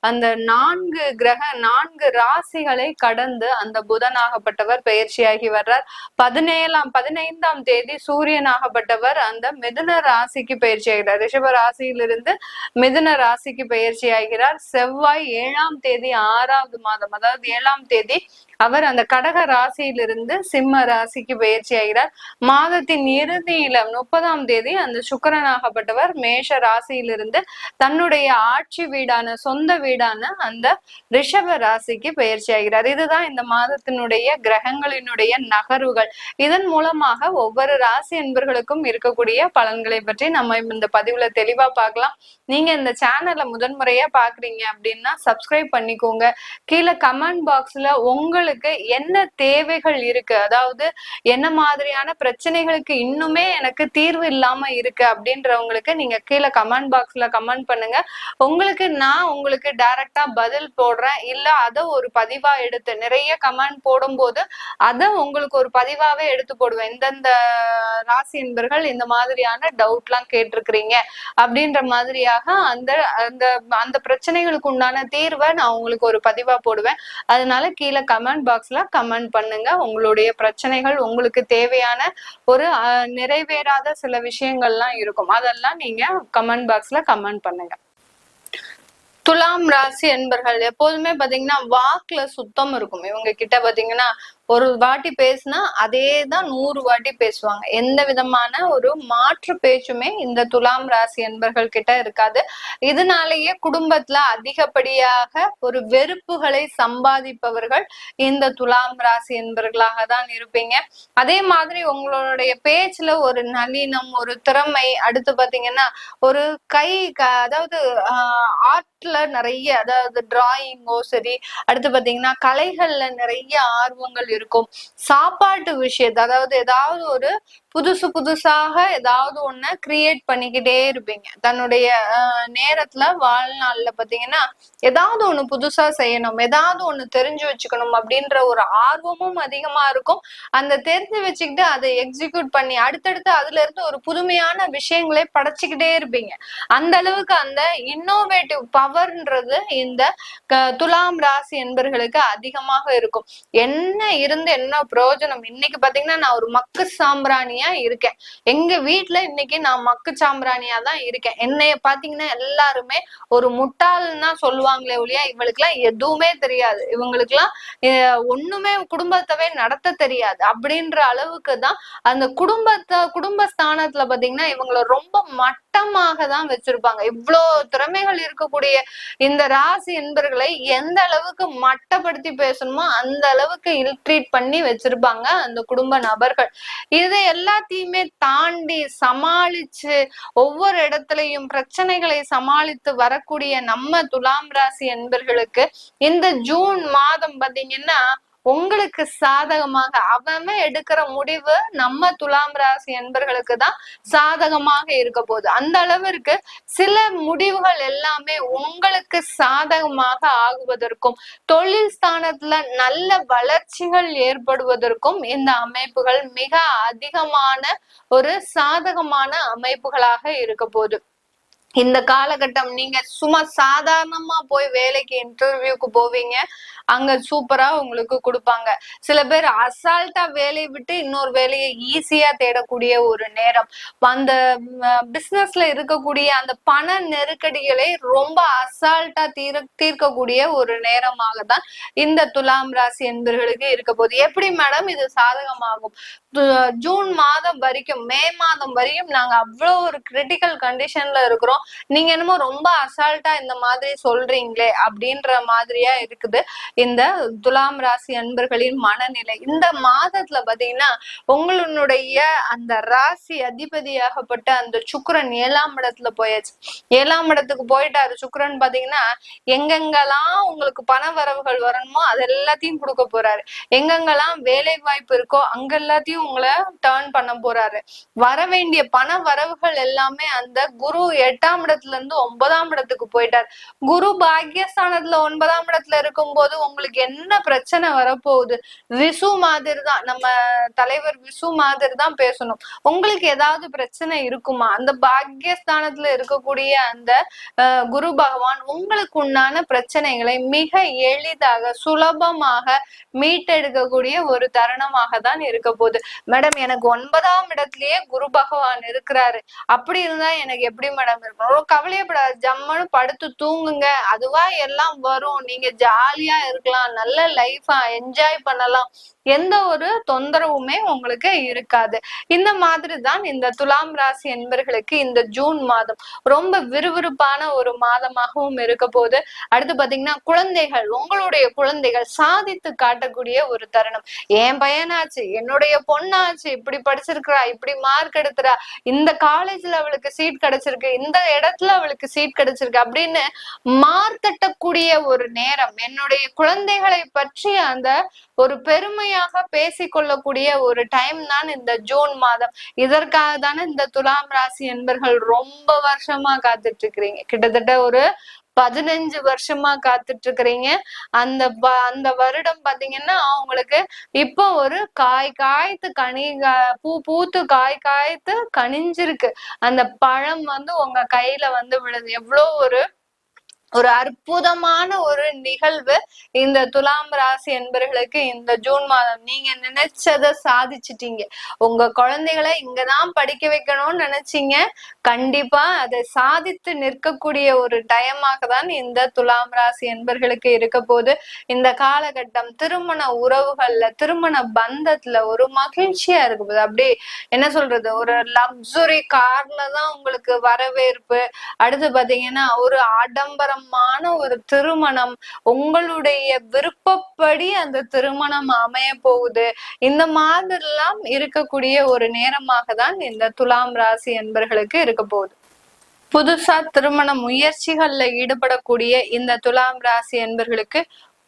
அந்த நான்கு கிரக நான்கு ராசிகளை கடந்து அந்த புதனாகப்பட்டவர் பயிற்சியாகி வர்றார். பதினேழாம் பதினைந்தாம் தேதி சூரியனாகப்பட்டவர் அந்த மிதுன ராசிக்கு பயிற்சி ஆகிறார் ரிஷப ராசியிலிருந்து மிதுன ராசிக்கு பயிற்சி ஆகிறார் செவ்வாய் ஏழாம் தேதி ஆறாவது மாதம் அதாவது ஏழாம் தேதி அவர் அந்த கடக ராசியிலிருந்து சிம்ம ராசிக்கு பயிற்சி ஆகிறார். மாதத்தின் இறுதியில முப்பதாம் தேதி அந்த சுக்கரனாகப்பட்டவர் மேஷ ராசியிலிருந்து தன்னுடைய ஆட்சி வீடான சொந்த வீடான அந்த ரிஷப ராசிக்கு பயிற்சி ஆகிறார். இதுதான் இந்த மாதத்தினுடைய கிரகங்களினுடைய நகர்வுகள். இதன் மூலமாக ஒவ்வொரு ராசி என்பர்களுக்கும் இருக்கக்கூடிய பலன்களை பற்றி நம்ம இந்த பதிவுல தெளிவா பார்க்கலாம். நீங்க இந்த சேனலை முதன்முறையா பாக்குறீங்க அப்படின்னா சப்ஸ்கிரைப் பண்ணிக்கோங்க. கீழே கமெண்ட் பாக்ஸ்ல உங்களுக்கு என்ன தேவைகள் இருக்கு? அதாவது என்ன மாதிரியான பிரச்சனைகளுக்கு இன்னுமே எனக்கு தீர்வு இல்லாம இருக்கு அப்படின்றவங்களுக்கு நீங்க கீழே கமெண்ட் பாக்ஸ்ல கமெண்ட் பண்ணுங்க. உங்களுக்கு நான் உங்களுக்கு டைரக்டா பதில் போடுறேன். இல்ல அதை ஒரு பதிவா எடுத்து நிறைய கமெண்ட் போடும்போது அதை உங்களுக்கு ஒரு பதிவாவே எடுத்து போடுவேன். இந்தந்த ராசி என்பர்கள் இந்த மாதிரியான டவுட்லாம் கேட்டிருக்கிறீங்க அப்படின்ற மாதிரியாக அந்த அந்த அந்த பிரச்சனைகளுக்கு உண்டான தீர்வை நான் உங்களுக்கு ஒரு பதிவா போடுவேன். அதனால கீழே கமெண்ட் பாக்ஸ்ல கமெண்ட் பண்ணுங்க. உங்களுடைய பிரச்சனைகள் உங்களுக்கு தேவையான ஒரு அஹ், நிறைவேறாத சில விஷயங்கள்லாம் இருக்கும். அதெல்லாம் நீங்க கமெண்ட் பாக்ஸ்ல கமெண்ட் பண்ணுங்க. துலாம் ராசி என்பர்கள் எப்போதுமே பாத்தீங்கன்னா வாக்குல சுத்தம் இருக்கும். இவங்க கிட்ட பாத்தீங்கன்னா ஒரு வாட்டி பேசினா அதே தான் நூறு வாட்டி பேசுவாங்க. எந்த விதமான ஒரு மாற்று பேச்சுமே இந்த துலாம் ராசி என்பர்கள் கிட்ட இருக்காது. இதனாலேயே குடும்பத்துல அதிகப்படியாக ஒரு வெறுப்புகளை சம்பாதிப்பவர்கள் இந்த துலாம் ராசி என்பர்களாக தான் இருப்பீங்க. அதே மாதிரி உங்களுடைய பேச்சுல ஒரு நளினம் ஒரு திறமை அடுத்து பாத்தீங்கன்னா ஒரு கை க- அதாவது ஆர்ட்ல நிறைய அதாவது டிராயிங்கோ சரி அடுத்து பாத்தீங்கன்னா கலைகள்ல நிறைய ஆர்வங்கள் இருக்கும். சாப்பாட்டு விஷயத்த அதாவது ஏதாவது ஒரு புதுசு புதுசாக ஏதாவது ஒண்ண கிரியேட் பண்ணிக்கிட்டே இருப்பீங்க. தன்னுடைய நேரத்துல வாழ்நாள்ல பாத்தீங்கன்னா ஏதாவது ஒண்ணு புதுசா செய்யணும் ஏதாவது ஒண்ணு தெரிஞ்சு வச்சுக்கணும் அப்படின்ற ஒரு ஆர்வமும் அதிகமா இருக்கும். அந்த தெரிஞ்சு வச்சுக்கிட்டு அதை எக்ஸிக்யூட் பண்ணி அடுத்தடுத்து அதுல இருந்து ஒரு புதுமையான விஷயங்களை படைச்சுக்கிட்டே இருப்பீங்க. அந்த அளவுக்கு அந்த இன்னோவேட்டிவ் பவர்ன்றது இந்த துலாம் ராசி என்பர்களுக்கு அதிகமாக இருக்கும். என்ன இருந்து என்ன பிரயோஜனம்? இன்னைக்கு பாத்தீங்கன்னா நான் ஒரு மக்கு சாம்பிராணியா இருக்கேன். எங்க வீட்டுல இன்னைக்கு நான் மக்கு சாம்பிராணியா தான் இருக்கேன். என்னைய பாத்தீங்கன்னா எல்லாருமே ஒரு முட்டாள்னா சொல்லுவாங்களே ஒழியா இவளுக்கு எல்லாம் எதுவுமே தெரியாது. இவங்களுக்கு எல்லாம் ஒண்ணுமே குடும்பத்தவே நடத்த தெரியாது. அப்படின்ற அளவுக்கு தான் அந்த குடும்பத்தை குடும்ப ஸ்தானத்துல பாத்தீங்கன்னா இவங்கள ரொம்ப மட்டமாக தான் வச்சிருப்பாங்க. இவ்வளோ திறமைகள் இருக்கக்கூடிய இந்த ராசி என்பர்களை எந்த அளவுக்கு மட்டப்படுத்தி பேசணுமோ அந்த அளவுக்கு ட்ரீட் பண்ணி வச்சிருப்பாங்க. அந்த குடும்ப நபர்கள். இதை எல்லாத்தையுமே தாண்டி சமாளிச்சு ஒவ்வொரு இடத்துலயும் பிரச்சனைகளை சமாளித்து வரக்கூடிய நம்ம துலாம் ராசி என்பர்களுக்கு இந்த ஜூன் மாதம் பாத்தீங்கன்னா உங்களுக்கு சாதகமாக அவன் எடுக்கிற முடிவு நம்ம துலாம் ராசி என்பர்களுக்கு தான் சாதகமாக இருக்க போகுது. அந்த அளவிற்கு சில முடிவுகள் எல்லாமே உங்களுக்கு சாதகமாக ஆகுவதற்கும் தொழில் ஸ்தானத்துல நல்ல வளர்ச்சிகள் ஏற்படுவதற்கும் இந்த அமைப்புகள் மிக அதிகமான ஒரு சாதகமான அமைப்புகளாக இருக்க போகுது. இந்த காலகட்டம் நீங்க சும்மா சாதாரணமா போய் வேலைக்கு இன்டர்வியூக்கு போவீங்க. அங்க சூப்பரா உங்களுக்கு கொடுப்பாங்க. சில பேர் அசால்ட்டா வேலையை விட்டு இன்னொரு வேலையை ஈஸியா தேடக்கூடிய ஒரு நேரம். அந்த பிசினஸ்ல இருக்கக்கூடிய அந்த பண நெருக்கடிகளை ரொம்ப அசால்ட்டா தீர தீர்க்கக்கூடிய ஒரு நேரமாக தான் இந்த துலாம் ராசி என்பர்களுக்கு இருக்க போகுது. எப்படி மேடம் இது சாதகமாகும்? ஜூன் மாதம் வரைக்கும் மே மாதம் வரையும் நாங்க அவ்வளோ ஒரு கிரிட்டிக்கல் கண்டிஷன்ல இருக்கிறோம். நீங்க என்னமோ ரொம்ப அசால்ட்டா இந்த மாதிரி சொல்றீங்களே அப்படின்ற மாதிரியா இருக்குது. இந்த துலாம் ராசி அன்பர்களின் மனநிலை. இந்த மாதத்துல பாத்தீங்கன்னா உங்களுடைய அந்த ராசி அதிபதியாகப்பட்ட அந்த சுக்கரன் ஏழாம் இடத்துல போயாச்சு. ஏழாம் இடத்துக்கு போயிட்டாரு. சுக்கிரன் பாத்தீங்கன்னா எங்கெங்கெல்லாம் உங்களுக்கு பண வரவுகள் வரணுமோ அது எல்லாத்தையும் கொடுக்க போறாரு. எங்கெங்கெல்லாம் வேலை வாய்ப்பு இருக்கோ அங்க எல்லாத்தையும் உங்களை டேர்ன் பண்ண போறாரு. வர வேண்டிய பண வரவுகள் எல்லாமே அந்த குரு எட்டாம் இடத்துல இருந்து ஒன்பதாம் இடத்துக்கு போயிட்டார். குரு பாக்கியஸ்தானத்துல ஒன்பதாம் இடத்துல இருக்கும் போது உங்களுக்கு என்ன பிரச்சனை வரப்போகுது? விசு மாதிரி தான் நம்ம தலைவர் விசு மாதிரி தான் பேசணும். உங்களுக்கு ஏதாவது பிரச்சனை இருக்குமா? அந்த பாக்கியஸ்தானத்துல இருக்கக்கூடிய அந்த குரு பகவான் உங்களுக்கு உண்டான பிரச்சனைகளை மிக எளிதாக சுலபமாக மீட்டெடுக்கக்கூடிய ஒரு தருணமாக தான் இருக்க போகுது. மேடம் எனக்கு ஒன்பதாம் இடத்துலயே குரு பகவான் இருக்கிறாரு. அப்படி இருந்தா எனக்கு எப்படி மேடம் இருக்கும்? ரொம்ப கவலையப்படாது. ஜம்மனு படுத்து தூங்குங்க. அதுவா எல்லாம் வரும். நீங்க ஜாலியா இருக்கலாம். நல்ல லைஃபா என்ஜாய் பண்ணலாம். எந்த ஒரு தொந்தரவுமே உங்களுக்கு இருக்காது. இந்த மாதிரி தான் இந்த துலாம் ராசி என்பர்களுக்கு இந்த ஜூன் மாதம் ரொம்ப விறுவிறுப்பான ஒரு மாதமாகவும் இருக்க போது அடுத்து பாத்தீங்கன்னா குழந்தைகள் உங்களுடைய குழந்தைகள் சாதித்து காட்டக்கூடிய ஒரு தருணம். என் பையனாச்சு என்னுடைய பொண்ணாச்சு இப்படி படிச்சிருக்கிறா இப்படி மார்க் எடுத்துறா. இந்த காலேஜ்ல அவளுக்கு சீட் கிடைச்சிருக்கு. இந்த இடத்துல அவளுக்கு சீட் கிடைச்சிருக்கு. அப்படின்னு மார்த்தட்டக்கூடிய ஒரு நேரம். என்னுடைய குழந்தைகளை பற்றி அந்த ஒரு பெருமையாக பேசிக்கொள்ளக்கூடிய ஒரு டைம் தான் இந்த ஜூன் மாதம். இதற்காக தானே இந்த துலாம் ராசி என்பர்கள் ரொம்ப வருஷமா காத்துட்டு இருக்கிறீங்க. கிட்டத்தட்ட ஒரு பதினஞ்சு வருஷமா காத்துட்டு இருக்கிறீங்க அந்த அந்த வருடம் பாத்தீங்கன்னா அவங்களுக்கு இப்போ ஒரு காய் காய்த்து கனி பூ பூத்து காய் காய்த்து கனிஞ்சிருக்கு. அந்த பழம் வந்து உங்க கையில வந்து விழுது. எவ்வளோ ஒரு ஒரு அற்புதமான ஒரு நிகழ்வு இந்த துலாம் ராசி என்பர்களுக்கு இந்த ஜூன் மாதம். நீங்க நினைச்சத சாதிச்சிட்டீங்க. உங்க குழந்தைகளை இங்கதான் படிக்க வைக்கணும்னு நினைச்சீங்க. கண்டிப்பா அதை சாதித்து நிற்கக்கூடிய ஒரு டயமாக தான் இந்த துலாம் ராசி என்பர்களுக்கு இருக்க போது இந்த காலகட்டம் திருமண உறவுகள்ல திருமண பந்தத்துல ஒரு மகிழ்ச்சியா இருக்கு போது அப்படியே என்ன சொல்றது? ஒரு லக்ஸுரி கார்ல தான் உங்களுக்கு வரவேற்பு. அடுத்து பாத்தீங்கன்னா ஒரு ஆடம்பரம் ஆடம்பரமான ஒரு திருமணம் உங்களுடைய விருப்பப்படி அந்த திருமணம் அமைய போகுது. இந்த மாதிரிலாம் இருக்கக்கூடிய ஒரு நேரமாக தான் இந்த துலாம் ராசி என்பர்களுக்கு இருக்க போகுது. புதுசா திருமண முயற்சிகள்ல ஈடுபடக்கூடிய இந்த துலாம் ராசி என்பர்களுக்கு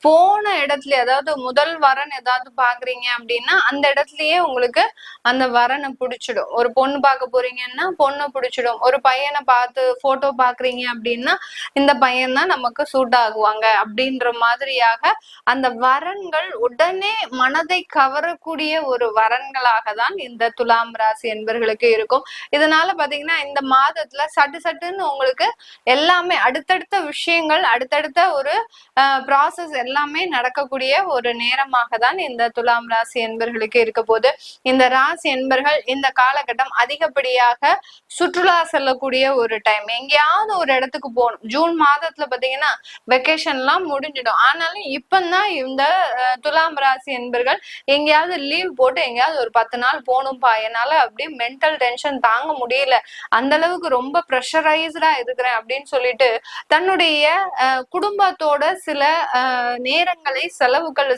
போன இடத்துல ஏதாவது முதல் வரன் ஏதாவது பாக்குறீங்க அப்படின்னா அந்த இடத்துலயே உங்களுக்கு அந்த வரனை பிடிச்சிடும். ஒரு பொண்ணு பார்க்க போறீங்கன்னா பொண்ணு பிடிச்சிடும். ஒரு பையனை பார்த்து போட்டோ பாக்குறீங்க அப்படின்னா இந்த பையன் தான் நமக்கு சூட் ஆகுவாங்க. அப்படின்ற மாதிரியாக அந்த வரன்கள் உடனே மனதை கவரக்கூடிய ஒரு வரன்களாக தான் இந்த துலாம் ராசி என்பர்களுக்கு இருக்கும். இதனால பாத்தீங்கன்னா இந்த மாதத்துல சட்டு சட்டுன்னு உங்களுக்கு எல்லாமே அடுத்தடுத்த விஷயங்கள் அடுத்தடுத்த ஒரு ப்ராசஸ் எல்லாம் எல்லாமே நடக்கக்கூடிய ஒரு நேரமாக தான் இந்த துலாம் ராசி என்பர்களுக்கு இருக்க போது இந்த ராசி என்பர்கள் இந்த காலகட்டம் அதிகப்படியாக சுற்றுலா செல்லக்கூடிய ஒரு டைம் எங்கேயாவது ஒரு இடத்துக்கு போகணும். ஜூன் மாதத்துல பாத்தீங்கன்னா வெக்கேஷன்லாம் முடிஞ்சிடும். ஆனாலும் இப்பந்தான் இந்த துலாம் ராசி என்பர்கள் எங்கேயாவது லீவ் போட்டு எங்கேயாவது ஒரு பத்து நாள் போகணும்ப்பா என்னால அப்படியே மென்டல் டென்ஷன் தாங்க முடியல. அந்த அளவுக்கு ரொம்ப ப்ரெஷரைஸ்டா இருக்கிறேன் அப்படின்னு சொல்லிட்டு தன்னுடைய அஹ், குடும்பத்தோட சில நேரங்களை செலவுகள்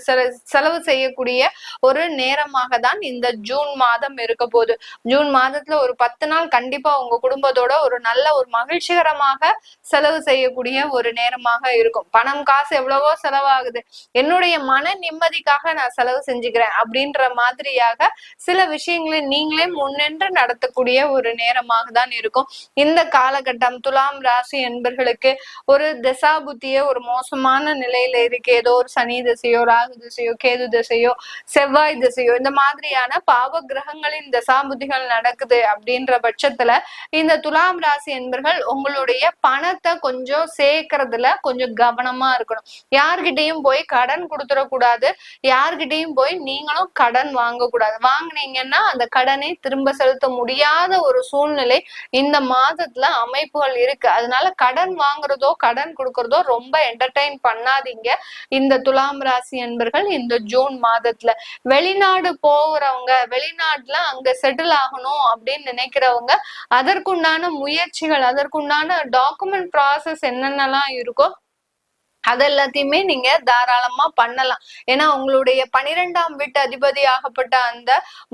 செலவு செய்யக்கூடிய ஒரு நேரமாக தான் இந்த ஜூன் மாதம் இருக்க போகுது. ஜூன் மாதத்துல ஒரு பத்து நாள் கண்டிப்பா உங்க குடும்பத்தோட ஒரு நல்ல ஒரு மகிழ்ச்சிகரமாக செலவு செய்யக்கூடிய ஒரு நேரமாக இருக்கும். பணம் காசு எவ்வளவோ செலவாகுது. என்னுடைய மன நிம்மதிக்காக நான் செலவு செஞ்சுக்கிறேன் அப்படின்ற மாதிரியாக சில விஷயங்களை நீங்களே முன்னின்று நடத்தக்கூடிய ஒரு நேரமாக தான் இருக்கும். இந்த காலகட்டம் துலாம் ராசி என்பர்களுக்கு ஒரு திசாபுத்தியே ஒரு மோசமான நிலையில இருக்கு ஏதோ ஒரு சனி திசையோ ராகு திசையோ கேது திசையோ செவ்வாய் திசையோ இந்த மாதிரியான பாவ கிரகங்களின் தசாபுத்திகள் நடக்குது அப்படின்ற பட்சத்துல இந்த துலாம் ராசி என்பர்கள் உங்களுடைய பணத்தை கொஞ்சம் சேர்க்கறதுல கொஞ்சம் கவனமா இருக்கணும். யார்கிட்டையும் போய் கடன் கொடுத்துடக்கூடாது. யார்கிட்டையும் போய் நீங்களும் கடன் வாங்கக்கூடாது. வாங்குனீங்கன்னா அந்த கடனை திரும்ப செலுத்த முடியாத ஒரு சூழ்நிலை இந்த மாதத்துல அமைப்புகள் இருக்கு. அதனால கடன் வாங்குறதோ கடன் கொடுக்கறதோ ரொம்ப என்டர்டைன் பண்ணாதீங்க. இந்த துலாம் ராசி என்பர்கள் இந்த ஜூன் மாதத்துல வெளிநாடு போகிறவங்க வெளிநாட்டுல அங்க செட்டில் ஆகணும் அப்படின்னு நினைக்கிறவங்க அதற்குண்டான முயற்சிகள் அதற்குண்டான டாக்குமெண்ட் ப்ராசஸ் என்னென்னலாம் இருக்கோ அது எல்லாத்தையுமே நீங்க தாராளமா பண்ணலாம். ஏன்னா உங்களுடைய பனிரெண்டாம் வீட்டு அதிபதி ஆகப்பட்ட அந்த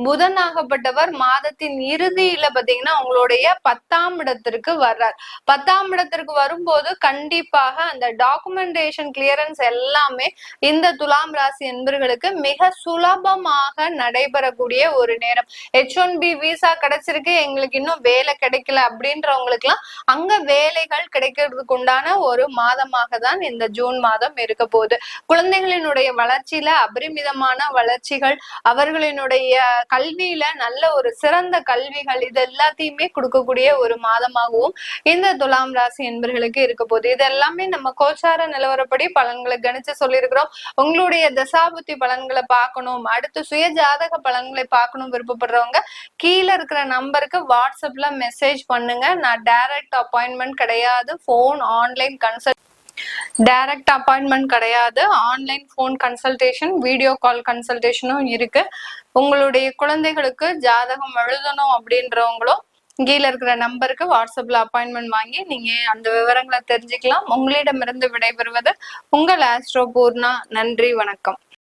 புதன் ஆகப்பட்டவர் மாதத்தின் இறுதியில பாத்தீங்கன்னா உங்களுடைய பத்தாம் இடத்திற்கு வர்றார். பத்தாம் இடத்திற்கு வரும்போது கண்டிப்பாக அந்த டாக்குமெண்டேஷன் கிளியரன்ஸ் எல்லாமே இந்த துலாம் ராசி என்பர்களுக்கு மிக சுலபமாக நடைபெறக்கூடிய ஒரு நேரம். ஹெச் ஒன் பி விசா கிடைச்சிருக்கு எங்களுக்கு இன்னும் வேலை கிடைக்கல அப்படின்றவங்களுக்கு எல்லாம் அங்க வேலைகள் கிடைக்கிறதுக்கு உண்டான ஒரு மாதமாக தான் இந்த ஜூன் மாதம் இருக்க போகுது குழந்தைகளினுடைய வளர்ச்சியில அபரிமிதமான வளர்ச்சிகள் அவர்களினுடைய கல்வியில நல்ல ஒரு சிறந்த கல்விகள் இது எல்லாத்தையுமே கொடுக்கக்கூடிய ஒரு மாதமாகவும் இந்த துலாம் ராசி என்பர்களுக்கு இருக்க போகுது இது எல்லாமே நம்ம கோச்சார நிலவரப்படி பலன்களை கணிச்சு சொல்லியிருக்கிறோம். உங்களுடைய தசாபுத்தி பலன்களை பார்க்கணும் அடுத்து சுய ஜாதக பலன்களை பார்க்கணும் விருப்பப்படுறவங்க கீழே இருக்கிற நம்பருக்கு வாட்ஸ்அப்ல மெசேஜ் பண்ணுங்க. நான் டைரக்ட் அப்பாயின்மெண்ட் கிடையாது. Phone online consult direct appointment கிடையாது. Online phone consultation video call கன்சல்டேஷனும் இருக்கு. உங்களுடைய குழந்தைகளுக்கு ஜாதகம் எழுதணும் அப்படின்றவங்களும் கீழே இருக்கிற நம்பருக்கு வாட்ஸ்அப்ல அப்பாயின்மெண்ட் வாங்கி நீங்க அந்த விவரங்களை தெரிஞ்சுக்கலாம். உங்களிடமிருந்து விடைபெறுவது உங்கள் ஆஸ்ட்ரோ பூர்ணா நன்றி வணக்கம்.